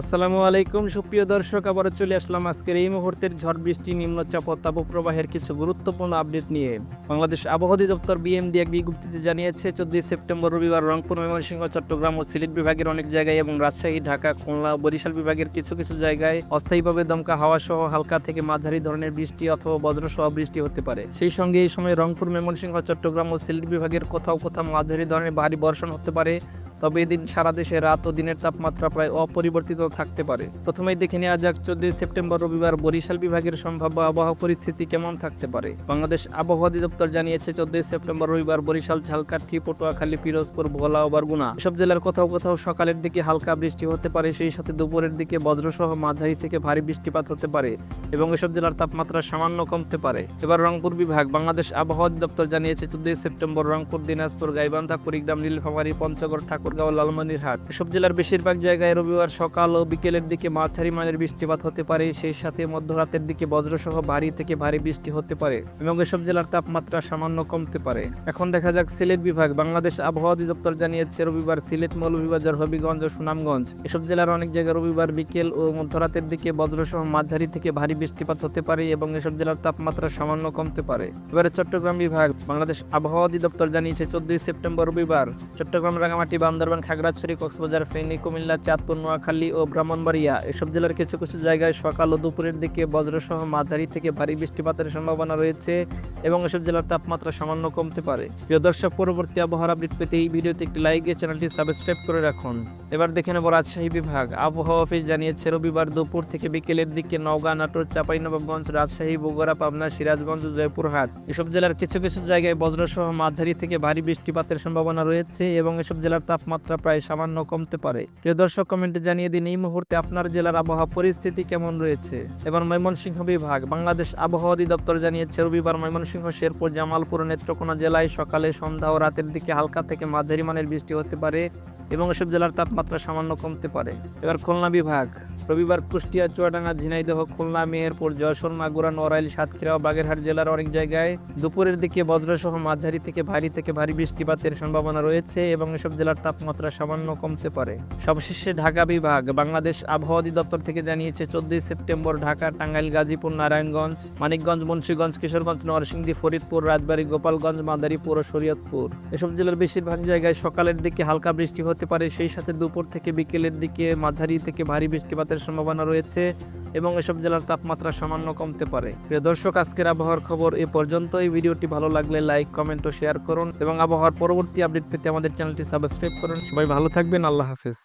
আসসালামু আলাইকুম, সুপ্রিয় দর্শক, আবারও চলে আসলাম আজকের এই মুহূর্তের ঝড় বৃষ্টি নিম্নচাপ ও তাপপ্রবাহের কিছু গুরুত্বপূর্ণ আপডেট নিয়ে। বাংলাদেশ আবহাওয়া অধিদপ্তর বিএমডি এক বিজ্ঞপ্তিতে জানিয়েছে, চোদ্দই সেপ্টেম্বর রবিবার রংপুর, ময়মনসিংহ, চট্টগ্রাম ও সিলেট বিভাগের অনেক জায়গায় এবং রাজশাহী, ঢাকা, খুলনা বরিশাল বিভাগের কিছু কিছু জায়গায় অস্থায়ীভাবে দমকা হাওয়া সহ হালকা থেকে মাঝারি ধরনের বৃষ্টি অথবা বজ্রসহ বৃষ্টি হতে পারে। সেই সঙ্গে এই সময় রংপুর, ময়মনসিংহ, চট্টগ্রাম ও সিলেট বিভাগের কোথাও কোথাও মাঝারি ধরনের ভারী বর্ষণ হতে পারে। তবে এদিন সারা দেশে রাত ও দিনের তাপমাত্রা প্রায় অপরিবর্তিত থাকতে পারে। প্রথমেই দেখে নেওয়া যাক চোদ্দই সেপ্টেম্বর রবিবার বরিশাল বিভাগের সম্ভাব্য আবহাওয়া পরিস্থিতি কেমন থাকতে পারে। বাংলাদেশ আবহাওয়া অধিদপ্তর জানিয়েছে, চোদ্দই সেপ্টেম্বর রবিবার বরিশাল, ঝালকাঠি, পটুয়াখালী, পিরোজপুর, ভোলা ও বরগুনা। এসব জেলার কোথাও কোথাও সকালের দিকে হালকা বৃষ্টি হতে পারে, সেই সাথে দুপুরের দিকে বজ্রসহ মাঝারি থেকে ভারী বৃষ্টিপাত হতে পারে এবং এসব জেলার তাপমাত্রা সামান্য কমতে পারে। এবার রংপুর বিভাগ, বাংলাদেশ আবহাওয়া অধিদপ্তর জানিয়েছে, চোদ্দই সেপ্টেম্বর রংপুর, দিনাজপুর, গাইবান্ধা, কুড়িগ্রাম, নীলফামারী, পঞ্চগড় ঠাকুরগাঁও লালমনিরহাট। এসব জেলার বেশিরভাগ জায়গায় রবিবার সকাল ও বিকেলের দিকে মাঝারি মানের বৃষ্টিপাত হতে পারে। সেই সাথে মধ্যরাতের দিকে বজ্রসহ ভারী থেকে ভারী বৃষ্টি হতে পারে এবং এসব জেলার তাপমাত্রা সামান্য কমতে পারে। এখন দেখা যাক সিলেট বিভাগ, বাংলাদেশ আবহাওয়া অধিদপ্তর জানিয়েছে, রবিবার সিলেট মৌলভীবাজার, হবিগঞ্জ ও সুনামগঞ্জ। এসব জেলার অনেক জায়গায় রবিবার বিকেল ও মধ্যরাতের দিকে বজ্রসহ মাঝারি থেকে ভারী বৃষ্টিপাত হতে পারে এবং এসব জেলার তাপমাত্রা সামান্য কমতে পারে। এবারে চট্টগ্রাম বিভাগ, বাংলাদেশ আবহাওয়া অধিদপ্তর জানিয়েছে, চোদ্দই সেপ্টেম্বর রবিবার চট্টগ্রাম রাঙামাটি বান্দরবান খাগড়াছড়ি, কক্সবাজার, ফেনী, কুমিল্লা, চাঁদপুর, নোয়াখালী ও ব্রাহ্মণবাড়িয়া। এসব জেলার কিছু কিছু জায়গায় সকাল ও দুপুরের দিকে বজ্রসহ মাঝারি থেকে ভারী বৃষ্টিপাতের সম্ভাবনা রয়েছে এবং এসব জেলার তাপমাত্রা সামান্য কমতে পারে। প্রিয় দর্শক, পরবর্তী আবহাওয়ার আপডেট পেতে এই ভিডিওতে একটি লাইক দিয়ে চ্যানেলটি সাবস্ক্রাইব করে রাখুন। এবার দেখে নেব রাজশাহী বিভাগ। আবহাওয়া অফিস জানিয়েছে, রবিবার দুপুর থেকে বিকেলের দিকে নওগাঁ, নাটোর, চাঁপাইনবাবগঞ্জ, রাজশাহী, বগুড়া, পাবনা, সিরাজগঞ্জ জয়পুরহাট। এসব জেলার কিছু কিছু জায়গায় বজ্রসহ মাঝারি থেকে ভারী বৃষ্টিপাতের সম্ভাবনা রয়েছে এবং এসব জেলার তাপমাত্রা প্রায় সামান্য কমতে পারে। প্রিয় দর্শক, কমেন্টে জানিয়ে দিন এই মুহূর্তে আপনার জেলার আবহাওয়া পরিস্থিতি কেমন রয়েছে? এবার ময়মনসিংহ বিভাগ, বাংলাদেশ আবহাওয়া অধিদপ্তর জানিয়েছে, রবিবার ময়মনসিংহ, শেরপুর, জামালপুর নেত্রকোনা জেলায় সকালে সন্ধ্যা ও রাতের দিকে হালকা থেকে মাঝারি মানের বৃষ্টি হতে পারে। এবং এসব জেলার তাপমাত্রা সামান্য কমতে পারে। এবার খুলনা বিভাগ, রবিবার কুষ্টিয়া, চুয়াডাঙ্গা, ঝিনাইদহ, খুলনা, মেহেরপুর যশোর মাগুরা নড়াইল, সাতক্ষীরা ও বাগেরহাট জেলার অনেক জায়গায় দুপুরের দিকে বজ্রসহ মাঝারি থেকে ভারী থেকে ভারী বৃষ্টিপাতের সম্ভাবনা রয়েছে এবং এসব জেলার তাপমাত্রা সামান্য কমতে পারে। সবশেষে ঢাকা বিভাগ, বাংলাদেশ আবহাওয়া অধিদপ্তর থেকে জানিয়েছে, চোদ্দই সেপ্টেম্বর ঢাকা, টাঙ্গাইল, গাজীপুর, নারায়ণগঞ্জ, মানিকগঞ্জ, মুন্সীগঞ্জ, কিশোরগঞ্জ, নরসিংদী, ফরিদপুর, রাজবাড়ী, গোপালগঞ্জ, মাদারীপুর ও শরীয়তপুর। এসব জেলার বেশিরভাগ জায়গায় সকালের দিকে হালকা বৃষ্টি হতে পারে। সেই সাথে দুপুর থেকে বিকেলের দিকে মাঝারি থেকে ভারী বৃষ্টিপাতের সম্ভাবনা রয়েছে এবং এসব জেলার তাপমাত্রা সামান্য কমতে পারে। প্রিয় দর্শক, আজকের আবহাওয়ার খবর এ পর্যন্ত এই ভিডিওটি ভালো লাগলে লাইক, কমেন্ট ও শেয়ার করুন এবং আবহাওয়ার পরবর্তী আপডেট পেতে আমাদের চ্যানেলটি সাবস্ক্রাইব করুন। সবাই ভালো থাকবেন। আল্লাহ হাফেজ।